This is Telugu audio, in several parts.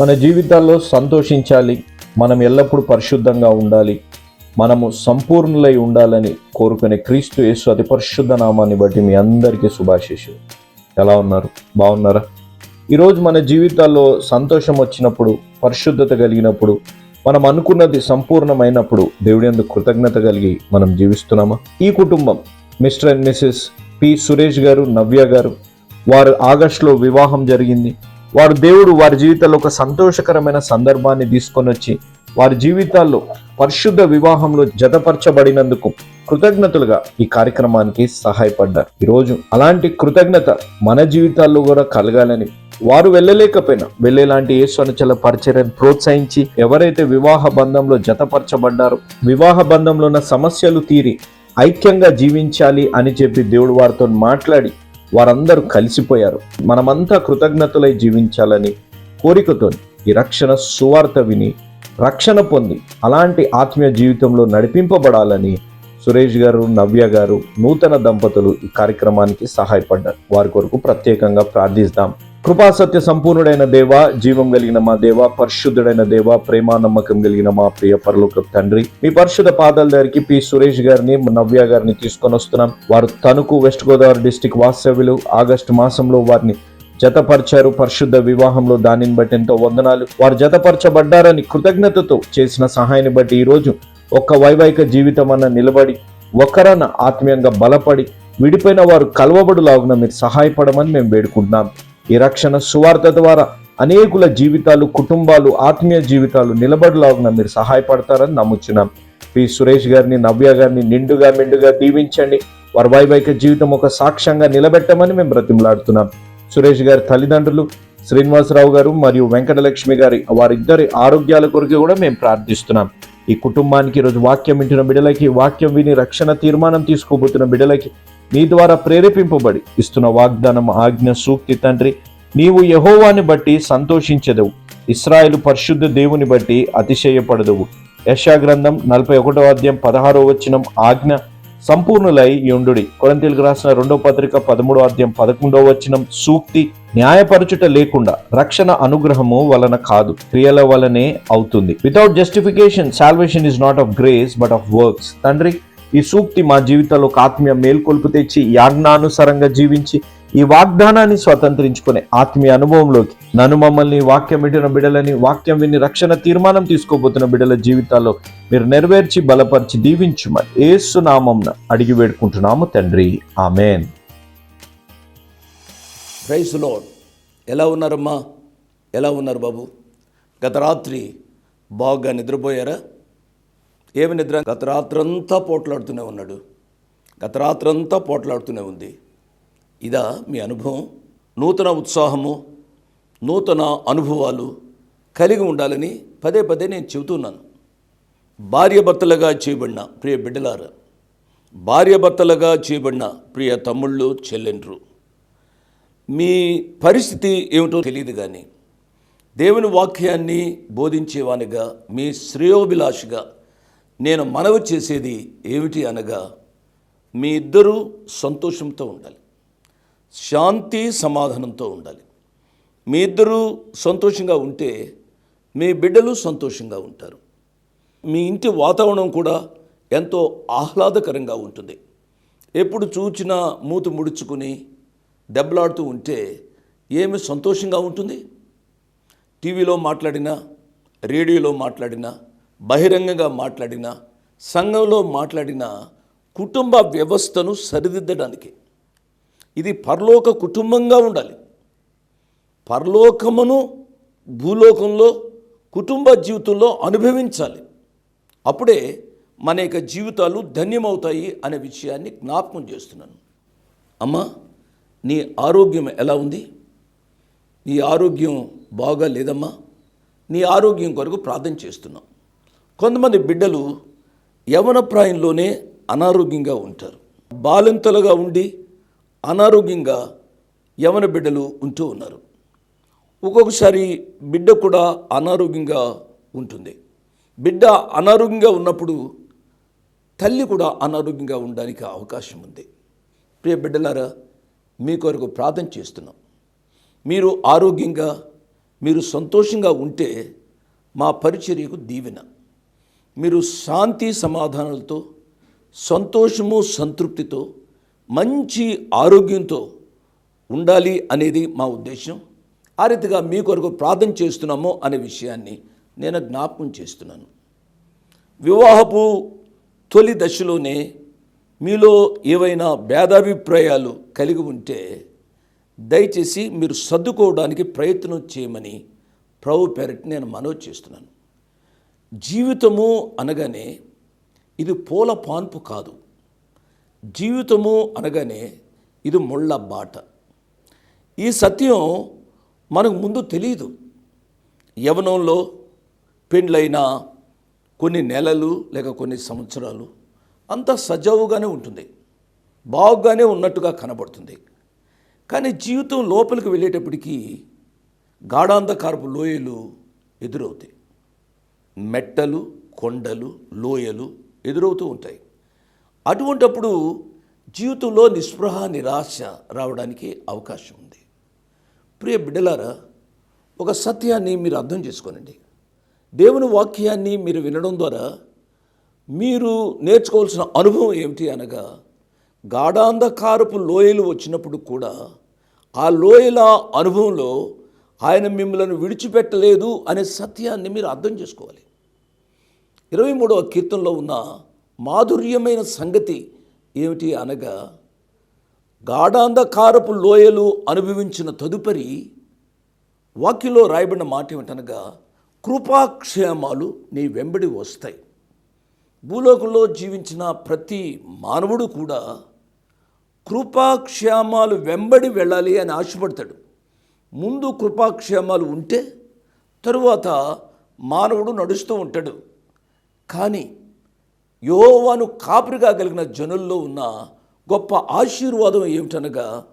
మన జీవితాల్లో సంతోషించాలి. మనం ఎల్లప్పుడూ పరిశుద్ధంగా ఉండాలి. మనము సంపూర్ణులై ఉండాలని కోరుకునే క్రీస్తు యేసు అతి పరిశుద్ధ నామాన్ని బట్టి మీ అందరికీ శుభాశిషులు ఎలా ఉన్నారు? బాగున్నారా? ఈరోజు మన జీవితాల్లో సంతోషం వచ్చినప్పుడు పరిశుద్ధత కలిగినప్పుడు మనం అనుకున్నది సంపూర్ణమైనప్పుడు దేవుడి ఎందుకు కృతజ్ఞత కలిగి మనం జీవిస్తున్నామా? ఈ కుటుంబం mister and missus P Suresh garu Navya garu వారు ఆగస్టులో వివాహం జరిగింది. వారు దేవుడు వారి జీవితాల్లో ఒక సంతోషకరమైన సందర్భాన్ని తీసుకొని వచ్చి వారి జీవితాల్లో పరిశుద్ధ వివాహంలో జతపరచబడినందుకు కృతజ్ఞతలుగా ఈ కార్యక్రమానికి సహాయపడ్డారు. ఈరోజు అలాంటి కృతజ్ఞత మన జీవితాల్లో కూడా కలగాలని వారు వెళ్ళలేకపోయినా వెళ్ళేలాంటి యేసు అనుచల పరిచర్యను ప్రోత్సహించి ఎవరైతే వివాహ బంధంలో జతపరచబడ్డారో వివాహ బంధంలో ఉన్న సమస్యలు తీరి ఐక్యంగా జీవించాలి అని చెప్పి దేవుడు వారితో మాట్లాడి వారందరూ కలిసిపోయారు. మనమంతా కృతజ్ఞతలై జీవించాలని కోరికతో ఈ రక్షణ సువార్త విని రక్షణ పొంది అలాంటి ఆత్మీయ జీవితంలో నడిపింపబడాలని సురేష్ గారు నవ్య గారు నూతన దంపతులు ఈ కార్యక్రమానికి సహాయపడ్డారు. వారి కొరకు ప్రత్యేకంగా ప్రార్థిస్తాం. కృపా సత్య సంపూర్ణుడైన దేవ జీవం కలిగిన మా దేవ పరిశుద్ధుడైన దేవ ప్రేమ నమ్మకం కలిగిన మా ప్రియ పరలోక తండ్రి. మీ పరిశుద్ధ పాదాల దగ్గరికి పి. సురేష్ గారిని నవ్య గారిని తీసుకొని వస్తున్నాం. వారు తణుకు వెస్ట్ గోదావరి డిస్టిక్ వాస్తవ్యులు ఆగస్టు మాసంలో వారిని జతపరిచారు. పరిశుద్ధ వివాహంలో దానిని బట్టి ఎంతో వందనాలు. వారు జతపరచబడ్డారని కృతజ్ఞతతో చేసిన సహాయాన్ని బట్టి ఈ రోజు ఒక్క వైవాహిక జీవితం అన్న నిలబడి ఒకరన ఆత్మీయంగా బలపడి విడిపోయిన వారు కలవబడులాగున మీరు సహాయపడమని మేము వేడుకుంటున్నాం. ఈ రక్షణ సువార్త ద్వారా అనేకుల జీవితాలు కుటుంబాలు ఆత్మీయ జీవితాలు నిలబడలాగున మీరు సహాయపడతారని నమ్ముచున్నాం. పి. సురేష్ గారిని నవ్య గారిని నిండుగా మెండుగా దీవించండి. వారి వైవైక జీవితం ఒక సాక్ష్యంగా నిలబెట్టమని మేము బ్రతిమలాడుతున్నాం. సురేష్ గారి తల్లిదండ్రులు శ్రీనివాసరావు గారు మరియు వెంకటలక్ష్మి గారి వారిద్దరి ఆరోగ్యాల కొరకు కూడా మేము ప్రార్థిస్తున్నాం. ఈ కుటుంబానికి ఈరోజు వాక్యం వింటున్న బిడ్డలకి వాక్యం విని రక్షణ తీర్మానం తీసుకోబోతున్న బిడ్డలకి నీ ద్వారా ప్రేరేపింపబడి ఇస్తున్న వాగ్దానం ఆజ్ఞ సూక్తి తండ్రి నీవు యహోవాని బట్టి సంతోషించదవు. ఇస్రాయేల్ పరిశుద్ధ దేవుని బట్టి అతిశయపడదవు. యశాగ్రంథం నలభై ఒకటో అధ్యాయం పదహారో వచ్చినం ఆజ్ఞ సంపూర్ణులై యుండుడి. కొరంతీలకు రాసిన రెండో పత్రిక పదమూడో అధ్యాయం పదకొండో వచనం సూక్తి న్యాయపరచుట లేకుండా రక్షణ అనుగ్రహము వలన కాదు క్రియల వలనే అవుతుంది. Without justification salvation is not of grace but of works తండ్రి ఈ సూక్తి మా జీవితంలో ఒక ఆత్మీయ మేల్కొల్పు తెచ్చి యాజ్ఞానుసారంగా జీవించి ఈ వాగ్దానాన్ని స్వతంత్రించుకునే ఆత్మీయ అనుభవంలోకి నన్ను మమ్మల్ని వాక్యం వింటున్న బిడలని వాక్యం విని రక్షణ తీర్మానం తీసుకోబోతున్న బిడ్డల జీవితాల్లో మీరు నెరవేర్చి బలపరిచి దీవించుమని ఏసునామం అడిగి వేడుకుంటున్నాము తండ్రి. ఆమెన్. ప్రైస్ లోడ్ ఎలా ఉన్నారమ్మా? ఎలా ఉన్నారు బాబు? గత రాత్రి బాగా నిద్రపోయారా? ఏమి నిద్ర? గత రాత్రంతా పోట్లాడుతూనే ఉన్నాడు. గత రాత్రంతా పోట్లాడుతూనే ఉంది. ఇదా మీ అనుభవం? నూతన ఉత్సాహము నూతన అనుభవాలు కలిగి ఉండాలని పదే పదే నేను చెబుతున్నాను భార్యభర్తలుగా చేయబడిన ప్రియ బిడ్డలారా భార్యభర్తలుగా చేయబడిన ప్రియ తమ్ముళ్ళు చెల్లెండ్రు మీ పరిస్థితి ఏమిటో తెలియదు కానీ దేవుని వాక్యాన్ని బోధించేవానిగా మీ శ్రేయోభిలాషిగా నేను మనవి చేసేది ఏమిటి అనగా మీ ఇద్దరూ సంతోషంతో ఉండాలి. శాంతి సమాధానంతో ఉండాలి. మీ ఇద్దరూ సంతోషంగా ఉంటే మీ బిడ్డలు సంతోషంగా ఉంటారు. మీ ఇంటి వాతావరణం కూడా ఎంతో ఆహ్లాదకరంగా ఉంటుంది. ఎప్పుడు చూచినా మూతి ముడుచుకుని దెబ్బలాడుతూ ఉంటే ఏమి సంతోషంగా ఉంటుంది? టీవీలో మాట్లాడినా రేడియోలో మాట్లాడినా బహిరంగంగా మాట్లాడినా సంఘంలో మాట్లాడిన కుటుంబ వ్యవస్థను సరిదిద్దడానికి. ఇది పరలోక కుటుంబంగా ఉండాలి. పరలోకమును భూలోకంలో కుటుంబ జీవితంలో అనుభవించాలి. అప్పుడే మన యొక్క జీవితాలు ధన్యమవుతాయి అనే విషయాన్ని జ్ఞాపకం చేస్తున్నాను. అమ్మా నీ ఆరోగ్యం ఎలా ఉంది? నీ ఆరోగ్యం బాగా లేదమ్మా? నీ ఆరోగ్యం కొరకు ప్రార్థన చేస్తున్నాం. కొంతమంది బిడ్డలు యవన ప్రాయంలోనే అనారోగ్యంగా ఉంటారు. బాలింతలుగా ఉండి అనారోగ్యంగా యవన బిడ్డలు ఉంటూ ఉన్నారు. ఒక్కొక్కసారి బిడ్డ కూడా అనారోగ్యంగా ఉంటుంది. బిడ్డ అనారోగ్యంగా ఉన్నప్పుడు తల్లి కూడా అనారోగ్యంగా ఉండడానికి అవకాశం ఉంది. ప్రియ బిడ్డలారా మీ కొరకు ప్రార్థన చేస్తున్నాం. మీరు ఆరోగ్యంగా మీరు సంతోషంగా ఉంటే మా పరిచర్యకు దీవెన. మీరు శాంతి సమాధానాలతో సంతోషము సంతృప్తితో మంచి ఆరోగ్యంతో ఉండాలి అనేది మా ఉద్దేశం ఆ రీతిగా మీ కొరకు ప్రార్థన చేస్తున్నామో అనే విషయాన్ని నేను జ్ఞాపకం చేస్తున్నాను. వివాహపు తొలి దశలోనే మీలో ఏవైనా భేదాభిప్రాయాలు కలిగి ఉంటే దయచేసి మీరు సర్దుకోవడానికి ప్రయత్నం చేయమని ప్రభు పేరటి నేను మనవి చేస్తున్నాను. జీవితము అనగానే ఇది పూల పాన్పు కాదు. జీవితము అనగానే ఇది ముళ్ళ బాట. ఈ సత్యం మనకు ముందు తెలియదు యవనంలో పెండ్లైన కొన్ని నెలలు లేక కొన్ని సంవత్సరాలు అంత సజావుగానే ఉంటుంది. బాగుగానే ఉన్నట్టుగా కనబడుతుంది. కానీ జీవితం లోపలికి వెళ్ళేటప్పటికీ గాఢాంధకారపు లోయలు ఎదురవుతాయి. మెట్టలు కొండలు లోయలు ఎదురవుతూ ఉంటాయి. అటువంటప్పుడు జీవితంలో నిస్పృహ నిరాశ రావడానికి అవకాశం ఉంది. ప్రియ బిడ్డలారా ఒక సత్యాన్ని మీరు అర్థం చేసుకోనండి. దేవుని వాక్యాన్ని మీరు వినడం ద్వారా మీరు నేర్చుకోవాల్సిన అనుభవం ఏమిటి అనగా గాఢాంధకారపు లోయలు వచ్చినప్పుడు కూడా ఆ లోయల అనుభవంలో ఆయన మిమ్మల్ని విడిచిపెట్టలేదు అనే సత్యాన్ని మీరు అర్థం చేసుకోవాలి. ఇరవై మూడవ కీర్తనలో ఉన్న మాధుర్యమైన సంగతి ఏమిటి అనగా గాఢాంధకారపు లోయలు అనుభవించిన తదుపరి వాక్యలో రాయబడిన మాట ఏమిటనగా కృపాక్షేమాలు నీ వెంబడి వస్తాయి. భూలోకంలో జీవించిన ప్రతి మానవుడు కూడా కృపాక్షేమాలు వెంబడి వెళ్ళాలి అని ఆశపడతాడు. ముందు కృపాక్షేమాలు ఉంటే తరువాత మానవుడు నడుస్తూ ఉంటాడు. కానీ యోవాను కాపురిగా కలిగిన జనుల్లో ఉన్న గొప్ప ఆశీర్వాదం ఏమిటనగా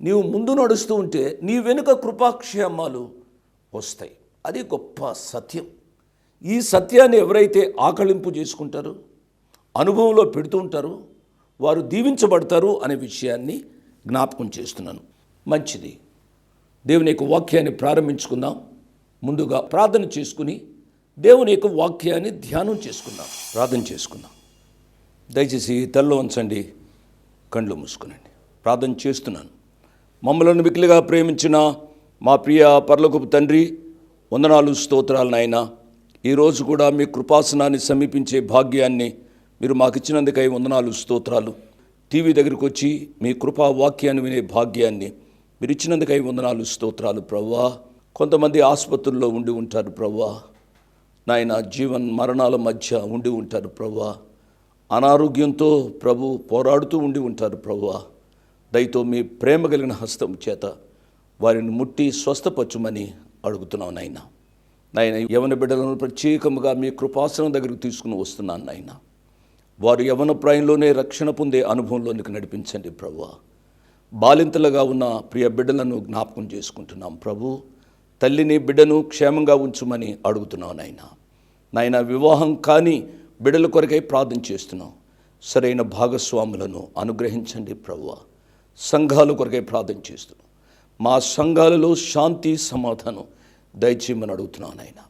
నీవు ముందు నడుస్తూ ఉంటే నీ వెనుక కృపాక్షేమాలు వస్తాయి. అది గొప్ప సత్యం. ఈ సత్యాన్ని ఎవరైతే ఆకళింపు చేసుకుంటారో అనుభవంలో పెడుతూ ఉంటారో వారు దీవించబడతారు అనే విషయాన్ని జ్ఞాపకం చేస్తున్నాను. మంచిది. దేవుని యొక్క వాక్యాన్ని ప్రారంభించుకుందాం. ముందుగా ప్రార్థన చేసుకుని దేవుని యొక్క వాక్యాన్ని ధ్యానం చేసుకుందాం ప్రార్థన చేసుకుందాం. దయచేసి తల్లో ఉంచండి కళ్ళు మూసుకునండి. ప్రార్థన చేస్తున్నాను. మమ్మలను మిక్కిలిగా ప్రేమించిన మా ప్రియ పర్లకపు తండ్రి వందనాలు స్తోత్రాలు నాయన. ఈరోజు కూడా మీ కృపాసనాన్ని సమీపించే భాగ్యాన్ని మీరు మాకు ఇచ్చినందుకై వందనాలు స్తోత్రాలు. టీవీ దగ్గరికి వచ్చి మీ కృపా వాక్యాన్ని వినే భాగ్యాన్ని మీరు ఇచ్చినందుకై వందనాలు స్తోత్రాలు ప్రవ్వా. కొంతమంది ఆసుపత్రుల్లో ఉండి ఉంటారు ప్రవ్వా. నాయన జీవన్ మరణాల మధ్య ఉండి ఉంటారు ప్రవ్వా. అనారోగ్యంతో ప్రభు పోరాడుతూ ఉండి ఉంటారు ప్రభువ దయతో మీ ప్రేమ కలిగిన హస్తం చేత వారిని ముట్టి స్వస్థపరచుమని అడుగుతున్నాం నాయన. నాయన యవన బిడ్డలను ప్రత్యేకముగా మీ కృపాసనం దగ్గరికి తీసుకుని వస్తున్నాను నాయన. వారు యవన ప్రాయంలోనే రక్షణ పొందే అనుభవంలోనికి నడిపించండి ప్రభువా బాలింతలుగా ఉన్న ప్రియ బిడ్డలను జ్ఞాపకం చేసుకుంటున్నాం ప్రభు. తల్లిని బిడ్డను క్షేమంగా ఉంచుమని అడుగుతున్నావు నాయన. నాయన వివాహం కాని బిడ్డల కొరకై ప్రార్థన చేస్తున్నాం సరైన భాగస్వాములను అనుగ్రహించండి ప్రభువ సంఘాల కొరకై ప్రార్థన చేస్తున్నాం మా సంఘాలలో శాంతి సమాధానం దయచేయమని అడుగుతున్నాను నాయన.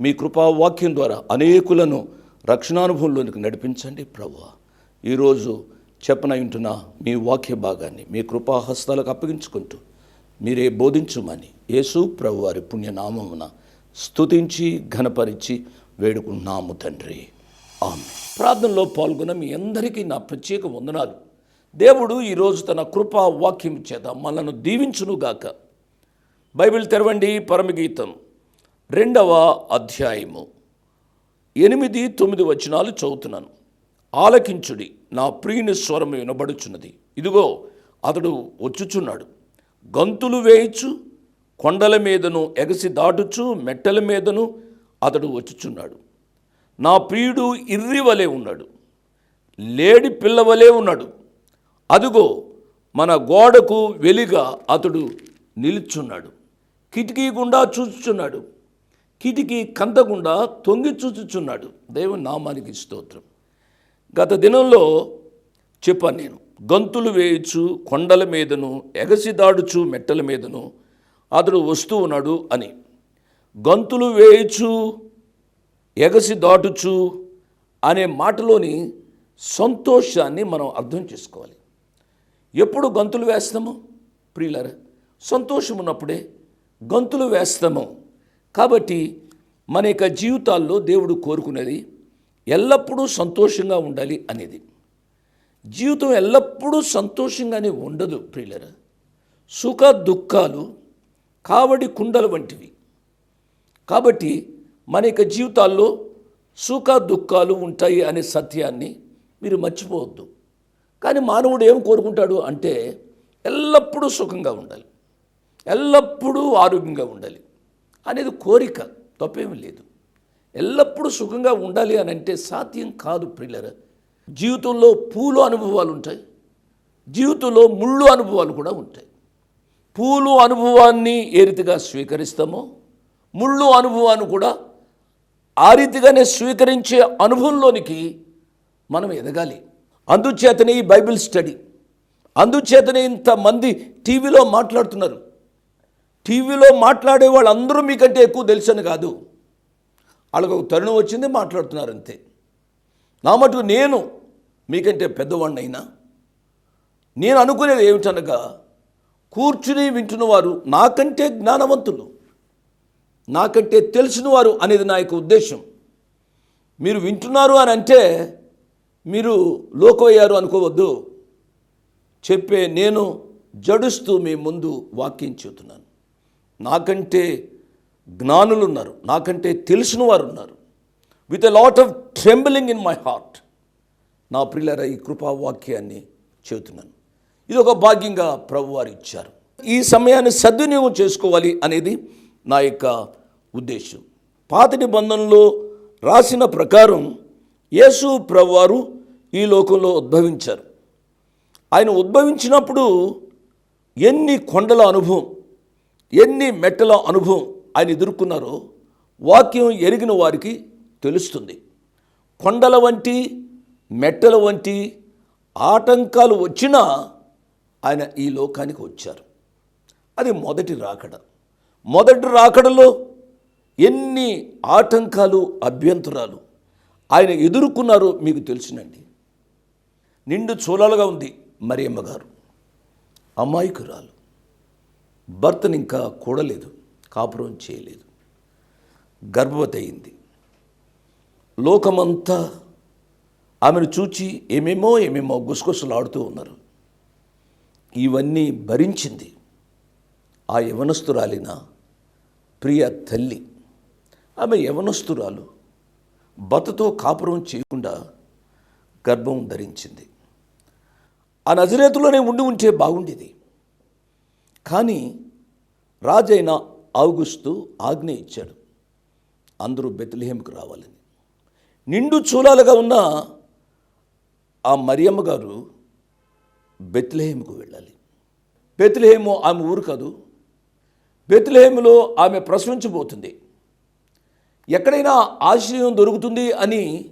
మీ కృపా వాక్యం ద్వారా అనేకులను రక్షణానుభవంలోనికి నడిపించండి ప్రభువ ఈరోజు చెప్పనయుంటున్న మీ వాక్య భాగాన్ని మీ కృపా హస్తాలకు అప్పగించుకుంటూ మీరే బోధించుమని యేసు ప్రభు వారి పుణ్యనామమున స్తుతించి ఘనపరిచి వేడుకున్నాము తండ్రి. ఆమె ప్రార్థనలో పాల్గొన్న మీ అందరికీ నా ప్రత్యేక వందనాలు. దేవుడు ఈరోజు తన కృపా వాక్యం చేత మనను దీవించునుగాక. బైబిల్ తెరవండి పరమగీతం రెండవ అధ్యాయము. ఎనిమిది తొమ్మిది వచనాలు చదువుతున్నాను. ఆలకించుడి నా ప్రియుని స్వరం వినబడుచున్నది. ఇదిగో అతడు వచ్చుచున్నాడు. గంతులు వేయచ్చు కొండల మీదను ఎగసి దాటుచు మెట్టల మీదను అతడు వచ్చుచున్నాడు. నా ప్రియుడు ఇర్రి వలె ఉన్నాడు. లేడి పిల్లవలే ఉన్నాడు. అదుగో మన గోడకు వెలిగా అతడు నిలుచున్నాడు. కిటికీ గుండా చూచుచున్నాడు. కిటికీ కందకుండా తొంగి చూచుచున్నాడు. దేవుని నామానికి స్తోత్రం. గత దినంలో చెప్పాను నేను గంతులు వేయచ్చు కొండల మీదను ఎగసి దాడుచు మెట్టల మీదను అతడు వస్తూ ఉన్నాడు అని. గంతులు వేయచ్చు ఎగసి దాటుచు అనే మాటలోని సంతోషాన్ని మనం అర్థం చేసుకోవాలి. ఎప్పుడు గంతులు వేస్తాము? ప్రియులరా సంతోషం ఉన్నప్పుడే గంతులు వేస్తాము. కాబట్టి మన యొక్క జీవితాల్లో దేవుడు కోరుకునేది ఎల్లప్పుడూ సంతోషంగా ఉండాలి అనేది. జీవితం ఎల్లప్పుడూ సంతోషంగానే ఉండదు ప్రియులరా. సుఖ దుఃఖాలు కావడి కుండల వంటివి. కాబట్టి మన యొక్క జీవితాల్లో సుఖ దుఃఖాలు ఉంటాయి అనే సత్యాన్ని మీరు మర్చిపోవద్దు. కానీ మానవుడు ఏం కోరుకుంటాడు అంటే ఎల్లప్పుడూ సుఖంగా ఉండాలి. ఎల్లప్పుడూ ఆరోగ్యంగా ఉండాలి అనేది కోరిక తప్పేమీ లేదు. ఎల్లప్పుడూ సుఖంగా ఉండాలి అని అంటే సాధ్యం కాదు ప్రిల్లర జీవితంలో పూలు అనుభవాలు ఉంటాయి. జీవితంలో ముళ్ళు అనుభవాలు కూడా ఉంటాయి. పూలు అనుభవాన్ని ఏ రీతిగా స్వీకరిస్తామో ముళ్ళు అనుభవాన్ని కూడా ఆ రీతిగానే స్వీకరించే అనుభవంలోనికి మనం ఎదగాలి. అందుచేతనే ఈ బైబిల్ స్టడీ అందుచేతనే ఇంతమంది టీవీలో మాట్లాడుతున్నారు. టీవీలో మాట్లాడే వాళ్ళందరూ మీకంటే ఎక్కువ తెలుసని కాదు. వాళ్ళకు ఒక తరుణం వచ్చింది మాట్లాడుతున్నారు అంతే. నా మటుకు నేను మీకంటే పెద్దవాడినైనా నేను అనుకునేది ఏమిటనగా కూర్చుని వింటున్నవారు నాకంటే జ్ఞానవంతులు నాకంటే తెలిసినవారు అనేది నా యొక్క ఉద్దేశం. మీరు వింటున్నారు అని అంటే మీరు లోకయ్యారు అనుకోవద్దు. చెప్పే నేను జడుస్తూ మీ ముందు వాక్యం చెబుతున్నాను. నాకంటే జ్ఞానులు ఉన్నారు నాకంటే తెలిసిన వారు ఉన్నారు with a lot of trembling in my heart నా ప్రిల్లర ఈ కృపావాక్యాన్ని చెబుతున్నాను. ఇది ఒక భాగ్యంగా ప్రభువారు ఇచ్చారు. ఈ సమయాన్ని సద్వినియోగం చేసుకోవాలి అనేది నా యొక్క ఉద్దేశం. పాత నిబంధనలో రాసిన ప్రకారం యేసు ప్రభువారు ఈ లోకంలో ఉద్భవించారు. ఆయన ఉద్భవించినప్పుడు ఎన్ని కొండల అనుభవం ఎన్ని మెట్టల అనుభవం ఆయన ఎదుర్కొన్నారో వాక్యం ఎరిగిన వారికి తెలుస్తుంది. కొండల వంటి మెట్టల వంటి ఆటంకాలు వచ్చినా ఆయన ఈ లోకానికి వచ్చారు. అది మొదటి రాకడ. మొదటి రాకడలో ఎన్ని ఆటంకాలు అభ్యంతరాలు ఆయన ఎదుర్కొన్నారో మీకు తెలుసునండి. నిండు చూలాలుగా ఉంది మరియమ్మ గారు. అమాయకురాలు. భర్తని ఇంకా కూడలేదు కాపురం చేయలేదు. గర్భవతి అయింది. లోకమంతా ఆమెను చూచి ఏమేమో ఏమేమో గుసగుసలాడుతూ ఉన్నారు. ఇవన్నీ భరించింది ఆ యవనస్తురాలిన ప్రియ తల్లి. ఆమె యవనస్తురాలు బతతో కాపురం చేయకుండా గర్భం ధరించింది. ఆ నజరేతులోనే ఉండి ఉంటే బాగుండేది. కానీ రాజైన ఆగుస్తు ఆజ్ఞ ఇచ్చాడు. అందరూ బెత్లహేమ్కి రావాలని. నిండు చూలాలుగా ఉన్న ఆ మరియమ్మ గారు బెత్లహేముకు వెళ్ళాలి. బెత్లహేము ఆమె ఊరు కాదు. బెత్లహేములో ఆమె ప్రసవించబోతుంది. ఎక్కడైనా ఆశ్రయం దొరుకుతుంది అని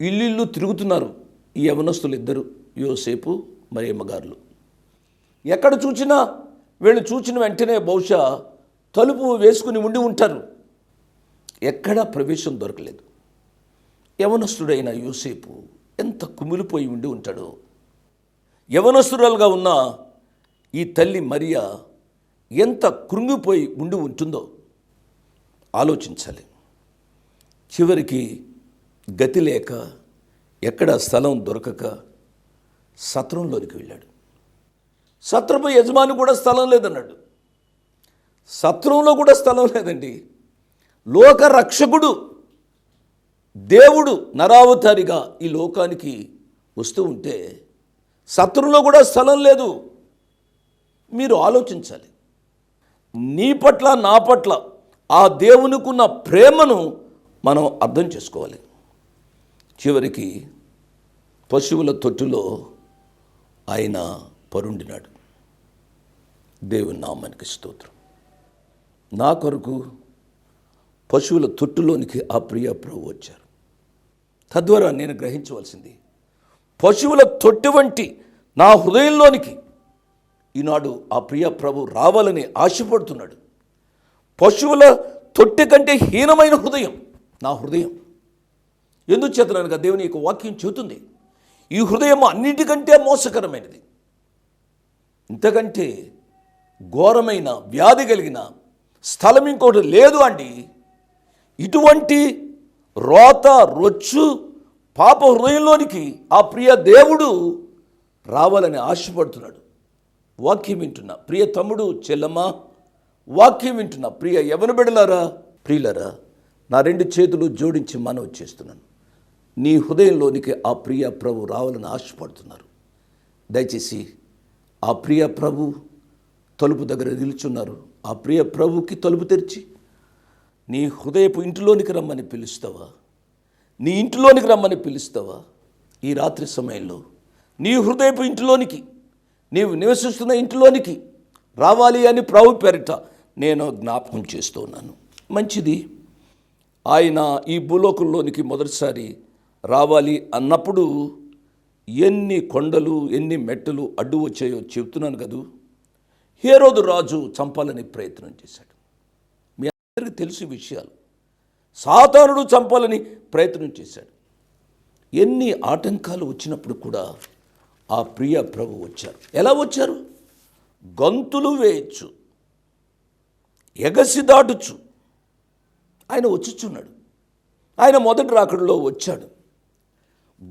ఇల్లు తిరుగుతున్నారు ఈ యవనస్తులు ఇద్దరు యోసేపు మరియమ్మగారులు ఎక్కడ చూచినా వీళ్ళు చూచిన వెంటనే బహుశా తలుపు వేసుకుని ఉండి ఉంటారు. ఎక్కడా ప్రవేశం దొరకలేదు. యవనస్తుడైన యోసేపు ఎంత కుమిలిపోయి ఉండి ఉంటాడో యవనసురాలుగా ఉన్న ఈ తల్లి మరియా ఎంత కృంగిపోయి ఉండి ఉంటుందో ఆలోచించాలి. చివరికి గతి లేక ఎక్కడ స్థలం దొరకక సత్రంలోనికి వెళ్ళాడు. సత్రపు యజమాని కూడా స్థలం లేదన్నాడు. సత్రంలో కూడా స్థలం లేదండి. లోక రక్షకుడు దేవుడు నరావతారిగా ఈ లోకానికి వస్తూ ఉంటే సత్రంలో కూడా స్థలం లేదు. మీరు ఆలోచించాలి. నీ పట్ల నా పట్ల ఆ దేవునికున్న ప్రేమను మనం అర్థం చేసుకోవాలి. చివరికి పశువుల తొట్టులో ఆయన పరుండినాడు. దేవుని నామానికి స్తోత్రం. నా కొరకు పశువుల తొట్టులోనికి ఆ ప్రియ ప్రభు వచ్చారు. తద్వారా నేను గ్రహించవలసింది పశువుల తొట్టి వంటి నా హృదయంలోనికి ఈనాడు ఆ ప్రియ ప్రభు రావాలని ఆశపడుతున్నాడు. పశువుల తొట్టి కంటే హీనమైన హృదయం నా హృదయం. ఎందుచేతనగా దేవుని యొక్క వాక్యం చెబుతుంది ఈ హృదయం అన్నిటికంటే మోసకరమైనది. ఇంతకంటే ఘోరమైన వ్యాధి కలిగిన స్థలం ఇంకోటి లేదు అండి. ఇటువంటి రోత రొచ్చు పాప హృదయంలోనికి ఆ ప్రియ దేవుడు రావాలని ఆశపడుతున్నాడు. వాక్యం వింటున్నా ప్రియ తమ్ముడు చెల్లమ్మా వాక్యం వింటున్నా ప్రియ ఎవరు బిడలారా ప్రియులరా నా రెండు చేతులు జోడించి మనవి చేస్తున్నాను. నీ హృదయంలోనికి ఆ ప్రియ ప్రభు రావాలని ఆశపడుతున్నారు. దయచేసి ఆ ప్రియ ప్రభు తలుపు దగ్గర నిలుచున్నారు. ఆ ప్రియ ప్రభుకి తలుపు తెరిచి నీ హృదయపు ఇంటిలోనికి రమ్మని పిలుస్తావా? నీ ఇంటిలోనికి రమ్మని పిలుస్తావా? ఈ రాత్రి సమయంలో. నీ హృదయపు ఇంటిలోనికి నీవు నివసిస్తున్న ఇంటిలోనికి రావాలి అని ప్రభు పేరిట నేను జ్ఞాపకం చేస్తూ ఉన్నాను మంచిది. ఆయన ఈ భూలోకంలోనికి మొదటిసారి రావాలి అన్నప్పుడు ఎన్ని కొండలు ఎన్ని మెట్టలు అడ్డు వచ్చాయో చెప్తున్నాను కదూ. హేరోదు రాజు చంపాలని ప్రయత్నం చేశాడు. మీ అందరికీ తెలుసు విషయాలు. సాతానుడు చంపాలని ప్రయత్నం చేశాడు. ఎన్ని ఆటంకాలు వచ్చినప్పుడు కూడా ఆ ప్రియ ప్రభు వచ్చారు. ఎలా వచ్చారు? గంతులు వేయచ్చు. ఎగసి దాటుచు ఆయన వచ్చుచున్నాడు. ఆయన మొదటి రాకడలో వచ్చాడు.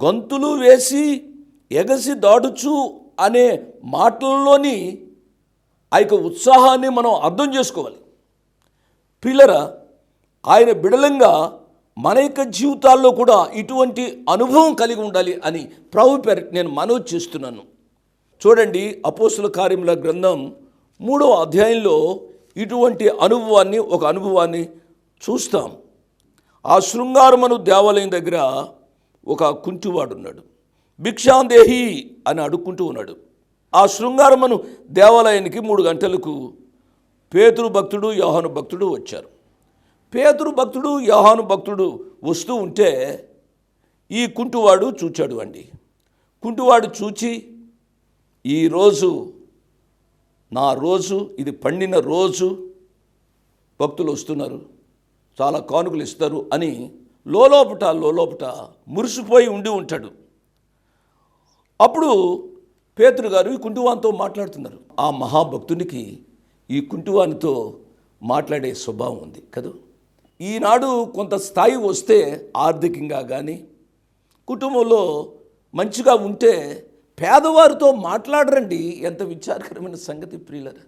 గొంతులు వేసి ఎగసి దాడుచు అనే మాటల్లోని ఆ యొక్క ఉత్సాహాన్ని మనం అర్థం చేసుకోవాలి. పిల్లర ఆయన బిడలంగా మన యొక్క జీవితాల్లో కూడా ఇటువంటి అనుభవం కలిగి ఉండాలి అని ప్రభు పేరు నేను మనవి చేస్తున్నాను. చూడండి అపోసుల కార్యముల గ్రంథం మూడవ అధ్యాయంలో ఇటువంటి అనుభవాన్ని ఒక అనుభవాన్ని చూస్తాం. ఆ శృంగారమను దేవాలయం దగ్గర ఒక కుంటివాడు ఉన్నాడు భిక్షాందేహి అని అడుక్కుంటూ ఉన్నాడు. ఆ శృంగారమను దేవాలయానికి మూడు గంటలకు పేతురు భక్తుడు యోహను భక్తుడు వచ్చారు. పేదరు భక్తుడు యోహాను భక్తుడు వస్తూ ఉంటే ఈ కుంటువాడు చూచాడు అండి. కుంటువాడు చూచి ఈరోజు నా రోజు ఇది పండిన రోజు భక్తులు వస్తున్నారు చాలా కానుకలు ఇస్తారు అని లోలోపట లోలోపట మురిసిపోయి ఉండి ఉంటాడు. అప్పుడు పేతురు గారు ఈ కుంటువానితో మాట్లాడుతున్నారు. ఆ మహాభక్తునికి ఈ కుంటువానితో మాట్లాడే స్వభావం ఉంది కదా. ఈనాడు కొంత స్థాయి వస్తే ఆర్థికంగా కానీ కుటుంబంలో మంచిగా ఉంటే పేదవారితో మాట్లాడరండి ఎంత విచారకరమైన సంగతి ప్రియులరా.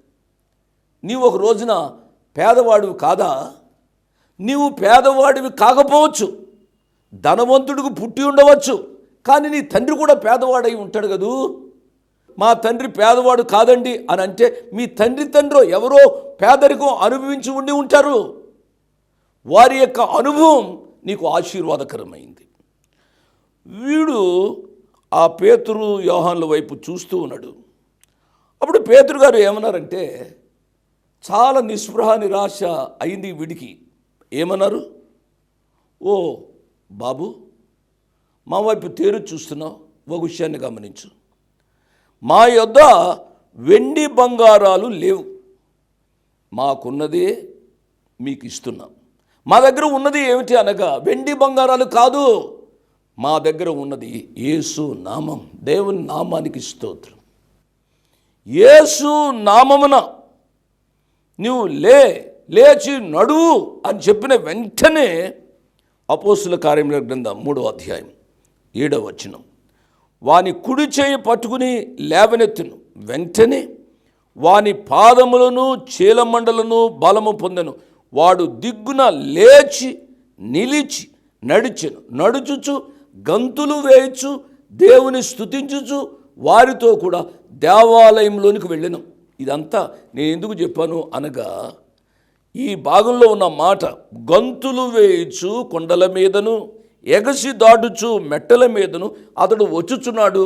నీవు ఒక రోజున పేదవాడివి కాదా? నీవు పేదవాడివి కాకపోవచ్చు. ధనవంతుడికి పుట్టి ఉండవచ్చు. కానీ నీ తండ్రి కూడా పేదవాడై ఉంటాడు కదూ? మా తండ్రి పేదవాడు కాదండి అని అంటే మీ తండ్రి తండ్రి ఎవరో పేదరికం అనుభవించి ఉండి ఉంటారు. వారి యొక్క అనుభవం నీకు ఆశీర్వాదకరమైంది. వీడు ఆ పేతురు యోహాన్ల వైపు చూస్తూ ఉన్నాడు. అప్పుడు పేతురు గారు ఏమన్నారంటే చాలా నిస్పృహ నిరాశ అయింది వీడికి. ఏమన్నారు? ఓ బాబు మా వైపు తేరు చూస్తున్నావు ఒక విషయాన్ని గమనించు. మా యొద్ద వెండి బంగారాలు లేవు. మాకున్నదే మీకు ఇస్తున్నాం. మా దగ్గర ఉన్నది ఏమిటి అనగా వెండి బంగారాలు కాదు. మా దగ్గర ఉన్నది యేసు నామం దేవుని నామానికి స్తోత్రం. యేసు నామమున నువ్వు లే లేచి నడువు అని చెప్పిన వెంటనే అపోసుల కార్యముల గ్రంథం మూడో అధ్యాయం ఏడవ వచనం. వాని కుడి చేయి పట్టుకుని లేవనెత్తును. వెంటనే వాని పాదములను చీలమండలను బలము పొందెను. వాడు దిగ్గున లేచి నిలిచి నడిచెను. నడుచుచు గంతులు వేయచ్చు దేవుని స్తుతించుచు వారితో కూడా దేవాలయంలోనికి వెళ్ళను. ఇదంతా నేను ఎందుకు చెప్పాను అనగా ఈ భాగంలో ఉన్న మాట గంతులు వేయచ్చు కొండల మీదను ఎగసి దాటుచు మెట్టల మీదను అతడు వచ్చుచున్నాడు.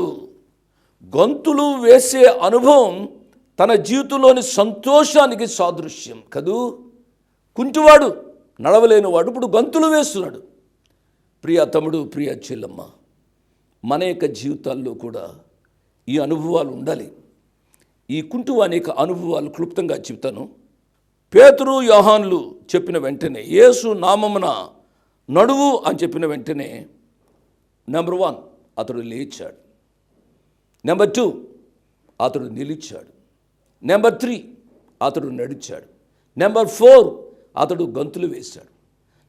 గంతులు వేసే అనుభవం తన జీవితంలోని సంతోషానికి సాదృశ్యం కదూ? కుంటివాడు నడవలేని వాడు ఇప్పుడు గంతులు వేస్తున్నాడు. ప్రియ తమ్ముడు ప్రియ చెల్లమ్మ మన యొక్క జీవితాల్లో కూడా ఈ అనుభవాలు ఉండాలి. ఈ కుంటు అనేక అనుభవాలు క్లుప్తంగా చెప్తాను. పేతురు యోహాన్లు చెప్పిన వెంటనే యేసు నామమున నడువు అని చెప్పిన వెంటనే నెంబర్ వన్ అతడు లేచాడు. నెంబర్ టూ అతడు నిలిచాడు. నెంబర్ త్రీ అతడు నడిచాడు. నెంబర్ ఫోర్ అతడు గంతులు వేశాడు.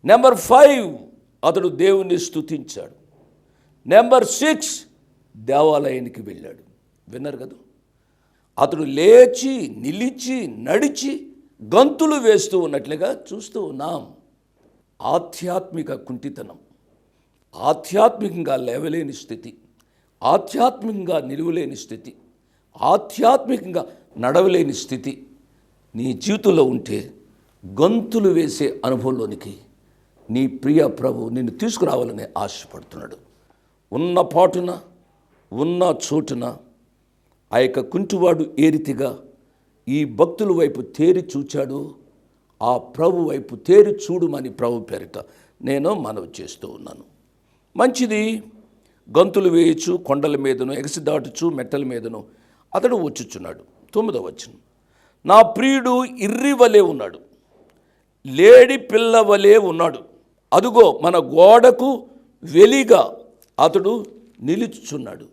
నెంబర్ ఫైవ్ అతడు దేవుణ్ణి స్తుతించాడు. నెంబర్ సిక్స్ దేవాలయానికి వెళ్ళాడు. విన్నారు కదా? అతడు లేచి నిలిచి నడిచి గంతులు వేస్తూ ఉన్నట్లుగా చూస్తూ ఉన్నాం. ఆధ్యాత్మిక కుంటితనం. ఆధ్యాత్మికంగా లేవలేని స్థితి. ఆధ్యాత్మికంగా నిలువలేని స్థితి. ఆధ్యాత్మికంగా నడవలేని స్థితి. నీ జీవితంలో ఉంటే గంతులు వేసే అనుభవంలోనికి నీ ప్రియ ప్రభు నిన్ను తీసుకురావాలని ఆశపడుతున్నాడు. ఉన్న పాటున ఉన్న చోటున ఆ యొక్క కుంటివాడు ఏ రీతిగా ఈ భక్తుల వైపు తేరి చూచాడు ఆ ప్రభు వైపు తేరి చూడుమని ప్రభు పేరిట నేను మనవి చేస్తూ ఉన్నాను. మంచిది గంతులు వేయచ్చు కొండల మీదను ఎగసి దాటుచు మెట్టల మీదను అతడు వచ్చుచున్నాడు. తొమ్మిదవ వచ్చిన నా ప్రియుడు ఇర్రివలే ఉన్నాడు. లేడి పిల్లవలే ఉన్నాడు. అదుగో మన గోడకు వెలిగా అతడు నిలుచుచున్నాడు.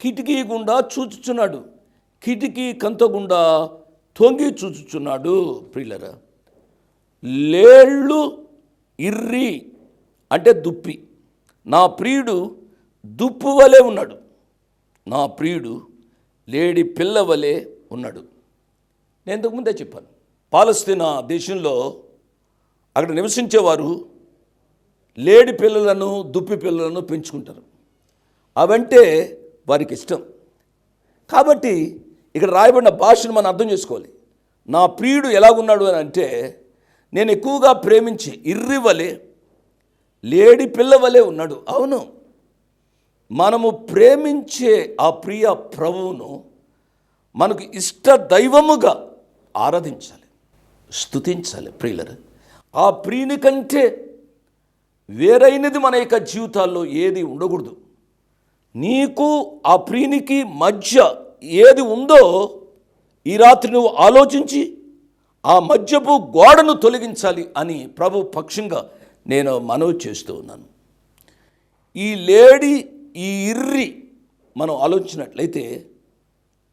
కిటికీ గుండా చూచుచున్నాడు. కిటికీ కంత గుండా తొంగి చూచుచున్నాడు ప్రియులరా. లేళ్ళు ఇర్రి అంటే దుప్పి. నా ప్రియుడు దుప్పు వలె ఉన్నాడు. నా ప్రియుడు లేడి పిల్ల వలె ఉన్నాడు. నేను ఇంతకుముందే చెప్పాను. పాలస్తీనా దేశంలో అక్కడ నివసించేవారు లేడి పిల్లలను దుప్పి పిల్లలను పెంచుకుంటారు. అవంటే వారికి ఇష్టం. కాబట్టి ఇక్కడ రాయబడిన భాషను మనం అర్థం చేసుకోవాలి. నా ప్రియుడు ఎలాగున్నాడు అని అంటే నేను ఎక్కువగా ప్రేమించి ఇర్రివలే లేడి పిల్లవలే ఉన్నాడు. అవును. మనము ప్రేమించే ఆ ప్రియ ప్రభువును మనకు ఇష్ట దైవముగా ఆరాధించాలి. స్తుతించాలి ప్రియులరు. ఆ ప్రియుని కంటే వేరైనది మన యొక్క జీవితాల్లో ఏది ఉండకూడదు. నీకు ఆ ప్రియునికి మధ్య ఏది ఉందో ఈ రాత్రి నువ్వు ఆలోచించి ఆ మధ్యపు గోడను తొలగించాలి అని ప్రభు పక్షంగా నేను మనవి చేస్తూ ఉన్నాను. ఈ లేడీ ఈ ఇర్రి మనం ఆలోచించినట్లయితే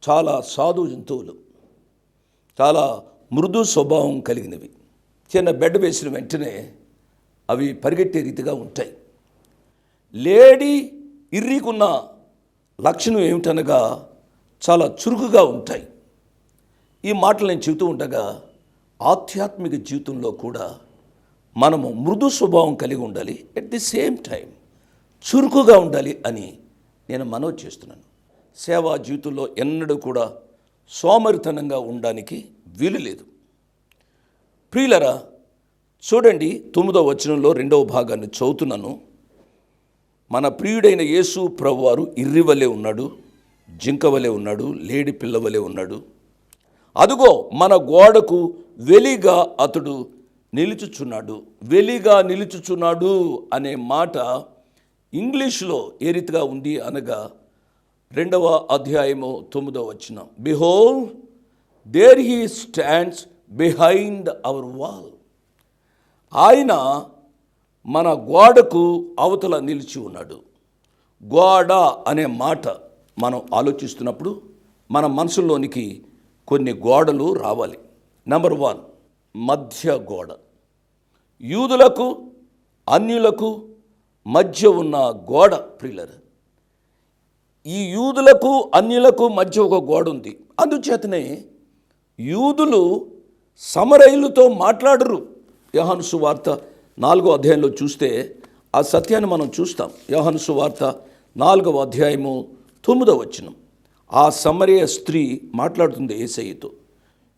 చాలా సాధు జంతువులు చాలా మృదు స్వభావం కలిగినవి. చిన్న బెడ్ వేసిన వెంటనే అవి పరిగెట్టే రీతిగా ఉంటాయి. లేడీ ఇర్రీకున్న లక్షణం ఏమిటనగా చాలా చురుకుగా ఉంటాయి. ఈ మాటలు నేను చెబుతూ ఉండగా ఆధ్యాత్మిక జీవితంలో కూడా మనము మృదు స్వభావం కలిగి ఉండాలి. ఎట్ ది సేమ్ టైం చురుకుగా ఉండాలి అని నేను మనవి చేస్తున్నాను. సేవా జీవితంలో ఎన్నడూ కూడా సోమరితనంగా ఉండడానికి వీలు లేదు. ప్రియులరా చూడండి తొమ్మిదవ వచనంలో రెండవ భాగాన్ని చదువుతున్నాను. మన ప్రియుడైన యేసు ప్రభువారు ఇర్రివలే ఉన్నాడు జింకవలే ఉన్నాడు లేడి పిల్లవలే ఉన్నాడు. అదుగో మన గోడకు వెలిగా అతడు నిలుచుచున్నాడు. వెలిగా నిలుచుచున్నాడు అనే మాట ఇంగ్లీష్లో ఏ రీతిగా ఉంది అనగా రెండవ అధ్యాయము తొమ్మిదవ వచ్చిన behold there he stands behind our wall ఆయన మన గోడకు అవతల నిలిచి ఉన్నాడు. గోడ అనే మాట మనం ఆలోచిస్తున్నప్పుడు మన మనసులోనికి కొన్ని గోడలు రావాలి. నెంబర్ వన్ మధ్య గోడ. యూదులకు అన్యులకు మధ్య ఉన్న గోడ ప్రిల్లర్ ఈ యూదులకు అన్యులకు మధ్య ఒక గోడ ఉంది. అందుచేతనే యూదులు సమరయులతో మాట్లాడరు. యోహాను సువార్త నాలుగో అధ్యాయంలో చూస్తే ఆ సత్యాన్ని మనం చూస్తాం. యోహాను సువార్త నాలుగవ అధ్యాయము తొమ్మిదవ వచనం. ఆ సమరయ స్త్రీ మాట్లాడుతుంది ఏసయ్యతో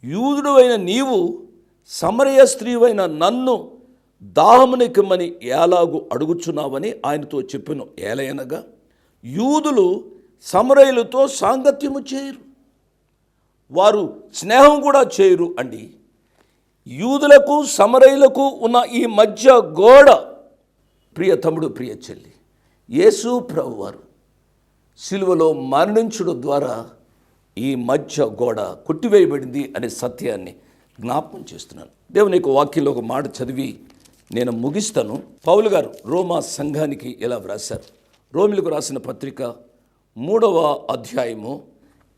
యూదుడు అయిన నీవు సమరయ స్త్రీవైన నన్ను దాహమునికమ్మని ఎలాగు అడుగుచున్నావని ఆయనతో చెప్పిన. ఏలయనగా యూదులు సమరయులతో సాంగత్యము చేయరు. వారు స్నేహం కూడా చేయరు అండి. యూదులకు సమరయులకు ఉన్న ఈ మధ్య గోడ ప్రియ తమ్ముడు ప్రియ చెల్లి యేసు ప్రభు వారు సిలువలో మరణించడం ద్వారా ఈ మధ్య గోడ కొట్టివేయబడింది అనే సత్యాన్ని జ్ఞాపకం చేస్తున్నాను. దేవుని యొక్క వాక్యంలో ఒక మాట చదివి నేను ముగిస్తాను. పౌలు గారు రోమా సంఘానికి ఇలా వ్రాశారు? రోమిలకు రాసిన పత్రిక మూడవ అధ్యాయము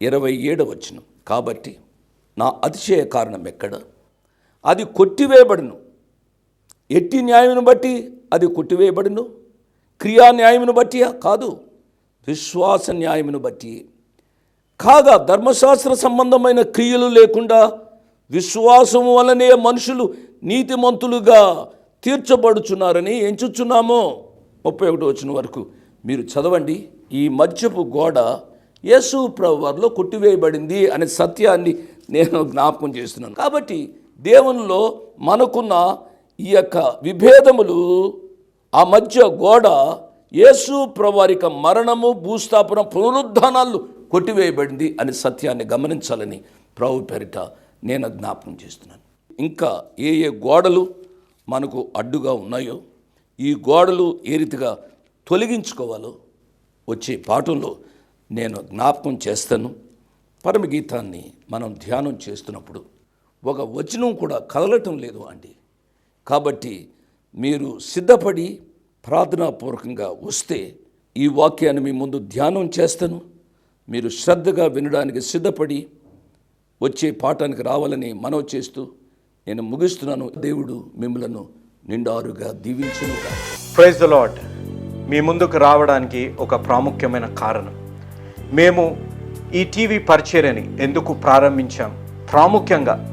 ఇరవై ఏడవ వచనం. కాబట్టి నా అతిశయ కారణం ఎక్కడ? అది కొట్టివేయబడును. ఎట్టి న్యాయమును బట్టి అది కొట్టివేయబడును. క్రియా న్యాయమును బట్టి కాదు. విశ్వాస న్యాయమును బట్టి. కాగా ధర్మశాస్త్ర సంబంధమైన క్రియలు లేకుండా విశ్వాసము వలనే మనుషులు నీతిమంతులుగా తీర్చబడుచున్నారని ఎంచుచున్నామో. ముప్పై ఒకటి వచ్చిన వరకు మీరు చదవండి. ఈ మధ్యపు గోడ యేసు ప్రభువారిలో కొట్టివేయబడింది అనే సత్యాన్ని నేను జ్ఞాపకం చేస్తున్నాను. కాబట్టి దేవునిలో మనకున్న ఈ యొక్క విభేదములు ఆ మధ్య గోడ యేసు ప్రవారిక మరణము భూస్థాపన పునరుద్ధానాలు కొట్టివేయబడింది అనే సత్యాన్ని గమనించాలని ప్రభు పేరిట నేను జ్ఞాపకం చేస్తున్నాను. ఇంకా ఏ ఏ గోడలు మనకు అడ్డుగా ఉన్నాయో ఈ గోడలు ఏ రీతిగా తొలగించుకోవాలో వచ్చే పాఠంలో నేను జ్ఞాపకం చేస్తాను. పరమగీతాన్ని మనం ధ్యానం చేస్తున్నప్పుడు ఒక వచనం కూడా కదలటం లేదు అండి. కాబట్టి మీరు సిద్ధపడి ప్రార్థనాపూర్వకంగా వస్తే ఈ వాక్యాన్ని మీ ముందు ధ్యానం చేస్తాను. మీరు శ్రద్ధగా వినడానికి సిద్ధపడి వచ్చే పాఠానికి రావాలని మనవి చేస్తూ నేను ముగిస్తున్నాను. దేవుడు మిమ్మలను నిండారుగా దీవించునుగా ప్రైజ్ ద లాడ్ మీ ముందుకు రావడానికి ఒక ప్రాముఖ్యమైన కారణం. మేము ఈ టీవీ పరిచర్యని ఎందుకు ప్రారంభించాం? ప్రాముఖ్యంగా